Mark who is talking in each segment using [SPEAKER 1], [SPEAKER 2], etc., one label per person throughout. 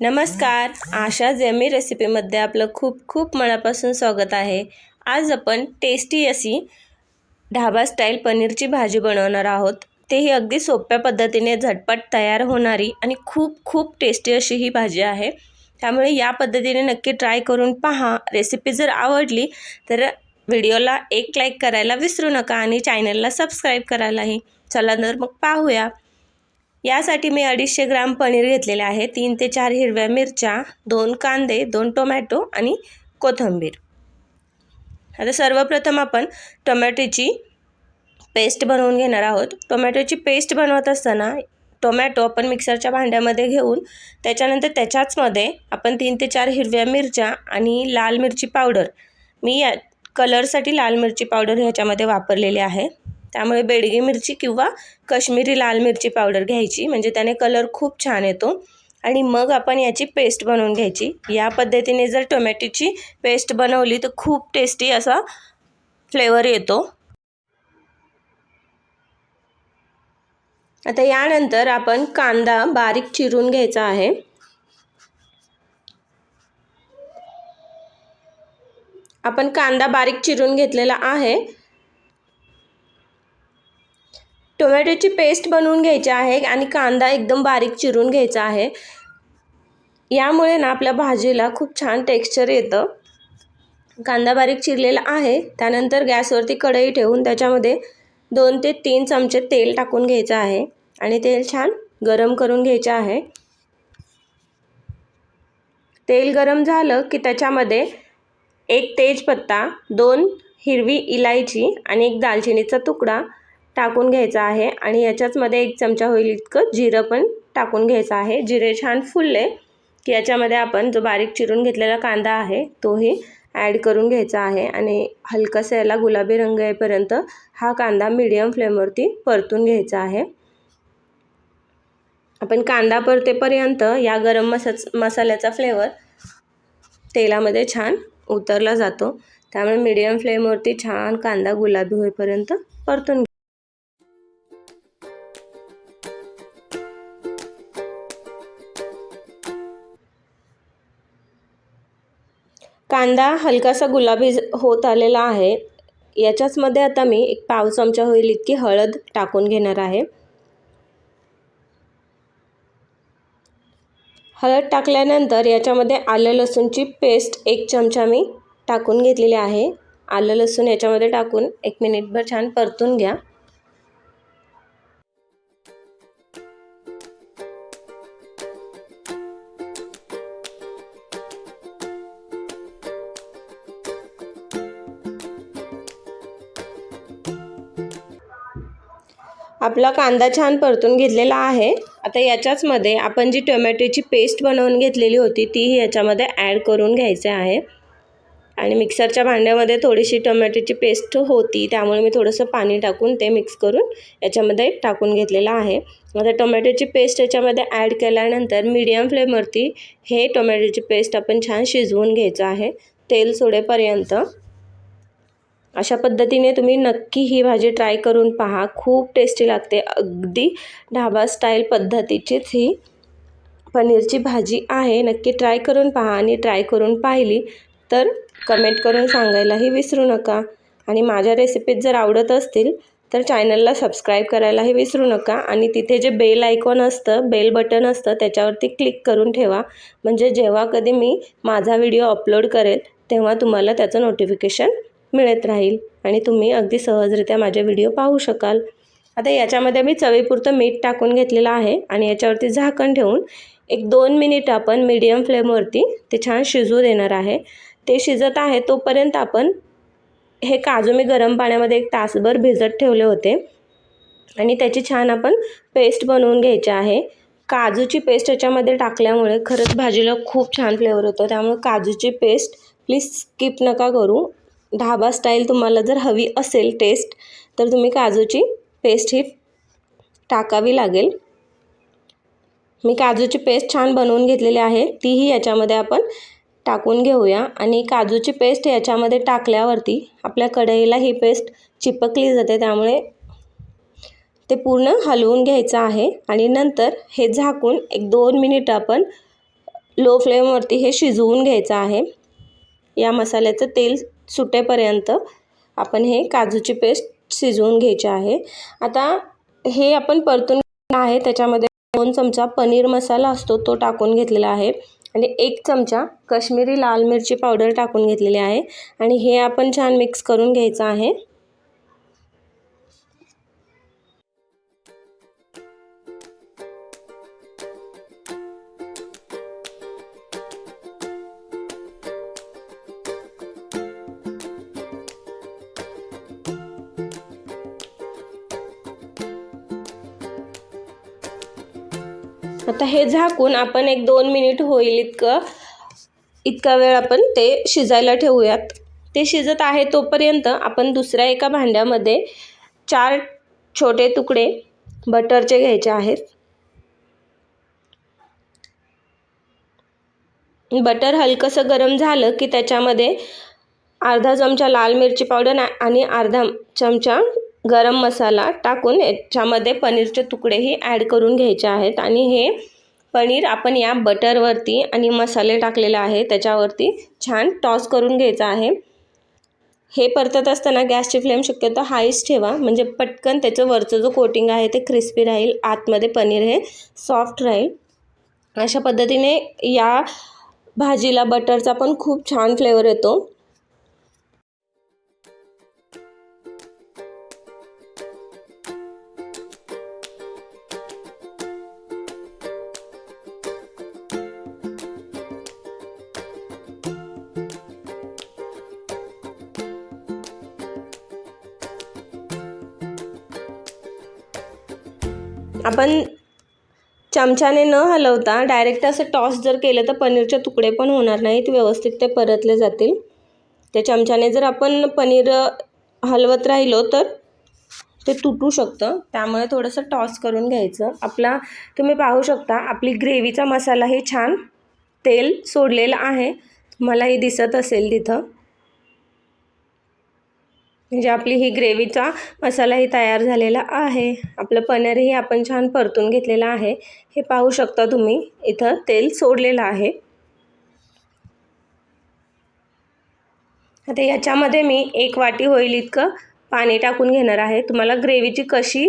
[SPEAKER 1] नमस्कार. आशा जेमी रेसिपीमध्ये आपलं खूप खूप मनापासून स्वागत आहे. आज आपण टेस्टी अशी ढाबा स्टाईल पनीरची भाजी बनवणार आहोत. तेही अगदी सोप्या पद्धतीने झटपट तयार होणारी आणि खूप खूप टेस्टी अशी ही भाजी आहे. त्यामुळे या पद्धतीने नक्की ट्राय करून पहा. रेसिपी जर आवडली तर व्हिडिओला एक लाईक करायला विसरू नका आणि चॅनलला सबस्क्राईब करायलाही. चला तर मग पाहूया. यासाठी मी अडीचशे ग्राम पनीर घेतलेले आहे. तीन ते चार हिरव्या मिरच्या दोन कांदे दोन टोमॅटो आणि कोथिंबीर. आता सर्वप्रथम आपण टोमॅटोची पेस्ट बनवून घेणार आहोत. टोमॅटोची पेस्ट बनवत असताना टोमॅटो आपण मिक्सरच्या भांड्यामध्ये घेऊन त्याच्यानंतर त्याच्याचमध्ये आपण तीन ते चार हिरव्या मिरच्या आणि लाल मिरची पावडर. मी या कलरसाठी लाल मिरची पावडर ह्याच्यामध्ये वापरलेली आहे. त्यामुळे बेडगी मिरची किंवा कश्मीरी लाल मिरची पावडर घ्यायची. म्हणजे त्याने कलर खूप छान येतो. आणि मग आपण याची पेस्ट बनवून घ्यायची. या पद्धतीने जर टोमॅटोची पेस्ट बनवली तर खूप टेस्टी असा फ्लेवर येतो. आता यानंतर आपण कांदा बारीक चिरून घ्यायचा आहे. आपण कांदा बारीक चिरून घेतलेला आहे. टोमॅटोची पेस्ट बनवून घ्यायची आहे आणि कांदा एकदम बारीक चिरून घ्यायचा आहे. यामुळे ना आपल्या भाजीला खूप छान टेक्स्चर येतं. कांदा बारीक चिरलेला आहे. त्यानंतर गॅसवरती कढई ठेवून त्याच्यामध्ये दोन ते तीन चमचे तेल टाकून घ्यायचं आहे आणि तेल छान गरम करून घ्यायचं आहे. तेल गरम झालं की त्याच्यामध्ये एक तेजपत्ता दोन हिरवी इलायची आणि एक दालचिनीचा तुकडा टाकून घ्यायचा आहे आणि याच्याचमध्ये एक चमचा होईल इतकं जिरं पण टाकून घ्यायचं आहे. जिरे छान फुलले की याच्यामध्ये आपण जो बारीक चिरून घेतलेला कांदा आहे तोही ॲड करून घ्यायचा आहे आणि हलकासा याला गुलाबी रंग येईपर्यंत हा कांदा मीडियम फ्लेमवरती परतून घ्यायचा आहे. आपण कांदा परतेपर्यंत या गरम मसा मसाल्याचा फ्लेवर तेलामध्ये छान उतरला जातो. त्यामुळे मीडियम फ्लेमवरती छान कांदा गुलाबी होईपर्यंत परतून कांदा हलकासा गुलाबी होत आलेला आहे. याच्याचमध्ये आता मी एक पाव चमचा होईल इतकी हळद टाकून घेणार आहे. हळद टाकल्यानंतर याच्यामध्ये आलं लसूणची पेस्ट एक चमचा मी टाकून घेतलेली आहे. आलं लसूण याच्यामध्ये टाकून एक मिनिटभर छान परतून घ्या. आपला कांदा छान परतून घेतलेला आहे. आता याच्याचमध्ये आपण जी टोमॅटोची पेस्ट बनवून घेतलेली होती तीही याच्यामध्ये ॲड करून घ्यायचे आहे. आणि मिक्सरच्या भांड्यामध्ये थोडीशी टोमॅटोची पेस्ट होती त्यामुळे मी थोडंसं पाणी टाकून ते मिक्स करून याच्यामध्ये टाकून घेतलेलं आहे. आता टोमॅटोची पेस्ट याच्यामध्ये ॲड केल्यानंतर मीडियम फ्लेमवरती हे टोमॅटोची पेस्ट आपण छान शिजवून घ्यायचं आहे. तेल सोडेपर्यंत. अशा पद्धतीने तुम्ही नक्की ही भाजी ट्राय करून पहा. खूप टेस्टी लागते. अगदी ढाबा स्टाईल पद्धतीचीच ही पनीरची भाजी आहे. नक्की ट्राय करून पहा आणि ट्राय करून पाहिली तर कमेंट करून सांगायलाही विसरू नका. आणि माझ्या रेसिपीज जर आवडत असतील तर चॅनलला सबस्क्राईब करायलाही विसरू नका. आणि तिथे जे बेल आयकॉन असतं बेल बटन असतं त्याच्यावरती क्लिक करून ठेवा. म्हणजे जेव्हा कधी मी माझा व्हिडिओ अपलोड करेल तेव्हा तुम्हाला त्याचं नोटिफिकेशन मिळत राहील आणि तुम्ही अगदी सहजरित्या माझे व्हिडिओ पाहू शकाल. आता याच्यामध्ये मी चवीपुरतं मीठ टाकून घेतलेलं आहे आणि याच्यावरती झाकण ठेवून एक दोन मिनिट आपण मीडियम फ्लेमवरती ते छान शिजू देणार आहे. ते शिजत आहे तोपर्यंत आपण हे काजू मी गरम पाण्यामध्ये एक तासभर भिजत ठेवले होते. आणि त्याची छान आपण पेस्ट बनवून घ्यायची आहे. काजूची पेस्ट याच्यामध्ये टाकल्यामुळे खरंच भाजीला खूप छान फ्लेवर होतो. त्यामुळे काजूची पेस्ट प्लीज स्किप नका करू. ढाबा स्टाईल तुम्हाला जर हवी असेल टेस्ट तर तुम्ही काजूची पेस्ट ही टाकावी लागेल. मी काजूची पेस्ट छान बनवून घेतलेली आहे. तीही याच्यामध्ये आपण टाकून घेऊया. आणि काजूची पेस्ट याच्यामध्ये टाकल्यावरती आपल्या कढईला ही पेस्ट चिपकली जाते. त्यामुळे ते पूर्ण हलवून घ्यायचं आहे. आणि नंतर हे झाकून एक दोन मिनिट आपण लो फ्लेमवरती हे शिजवून घ्यायचं आहे. या मसाल्याचं तेल सुटेपर्यंत आपण हे काजूची पेस्ट शिजवून घ्यायची आहे. आता हे आपण परतून आहे. त्याच्यामध्ये दोन चमचा पनीर मसाला असतो तो टाकून घेतलेला आहे. आणि एक चमचा कश्मीरी लाल मिरची पावडर टाकून घेतलेली आहे. आणि हे आपण छान मिक्स करून घ्यायचं आहे. आता हे झाकून आपण एक दोन मिनिट होईल इतकं इतका वेळ आपण ते शिजायला ठेवूयात. ते शिजत आहे तोपर्यंत आपण दुसऱ्या एका भांड्यामध्ये चार छोटे तुकडे बटरचे घ्यायचे आहेत. बटर हलकंसं गरम झालं की त्याच्यामध्ये अर्धा चमचा लाल मिरची पावडर आणि अर्धा चमचा गरम मसाला टाकून याच्यामध्ये पनीरचे तुकडेही ॲड करून घ्यायचे आहेत. आणि हे पनीर आपण या बटरवरती आणि मसाले टाकलेले आहे त्याच्यावरती छान टॉस करून घ्यायचं आहे. हे परतत असताना गॅसची फ्लेम शक्यतो हाईच ठेवा. म्हणजे पटकन त्याचं वरचं जो कोटिंग आहे ते क्रिस्पी राहील आतमध्ये पनीर हे सॉफ्ट राहील. अशा पद्धतीने या भाजीला बटरचा पण खूप छान फ्लेवर येतो. आपण चमच्याने न हलवता डायरेक्ट असं टॉस जर केलं तर पनीरचे तुकडे पण होणार नाहीत व्यवस्थित ते परतले जातील. त्या चमच्याने जर आपण पनीर हलवत राहिलो तर ते तुटू शकतं. त्यामुळे थोडंसं टॉस करून घ्यायचं. आपला तुम्ही पाहू शकता आपली ग्रेव्हीचा मसालाही छान तेल सोडलेलं आहे. मलाही दिसत असेल तिथं. म्हणजे आपली ही ग्रेव्हीचा मसालाही तयार झालेला आहे. आपलं पनीरही आपण छान परतून घेतलेलं आहे. हे पाहू शकता तुम्ही इथं तेल सोडलेलं आहे. आता याच्यामध्ये मी एक वाटी होईल इतकं पाणी टाकून घेणार आहे. तुम्हाला ग्रेव्हीची कशी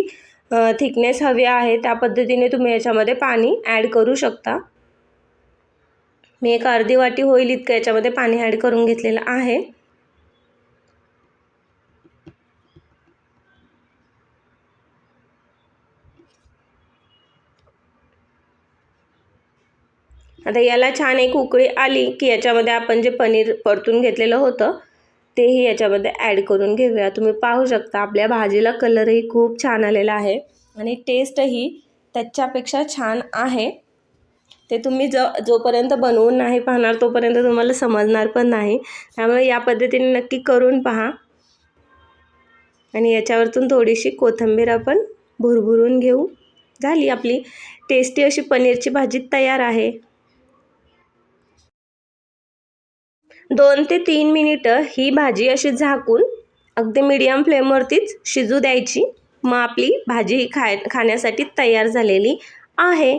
[SPEAKER 1] थिकनेस हवी आहे त्या पद्धतीने तुम्ही याच्यामध्ये पाणी ॲड करू शकता. मी एक अर्धी वाटी होईल इतकं याच्यामध्ये पाणी ॲड करून घेतलेलं आहे. आता याला छान एक उकळी आली की याच्यामध्ये आपण जे पनीर परतून घेतलेलं होतं तेही याच्यामध्ये ॲड करून घेऊया. तुम्ही पाहू शकता आपल्या भाजीला कलरही खूप छान आलेला आहे आणि टेस्टही त्याच्यापेक्षा छान आहे. ते तुम्ही ज जोपर्यंत बनवून नाही पाहणार तोपर्यंत तुम्हाला समजणार पण नाही. त्यामुळे या पद्धतीने नक्की करून पहा. आणि याच्यावरतून थोडीशी कोथिंबीर आपण भुरभुरून घेऊ. झाली आपली टेस्टी अशी पनीरची भाजी तयार आहे. दोन ते तीन मिनिटं ही भाजी अशी झाकून अगदी मीडियम फ्लेमवरतीच शिजू द्यायची. मग आपली भाजी ही खाय खाण्यासाठी तयार झालेली आहे.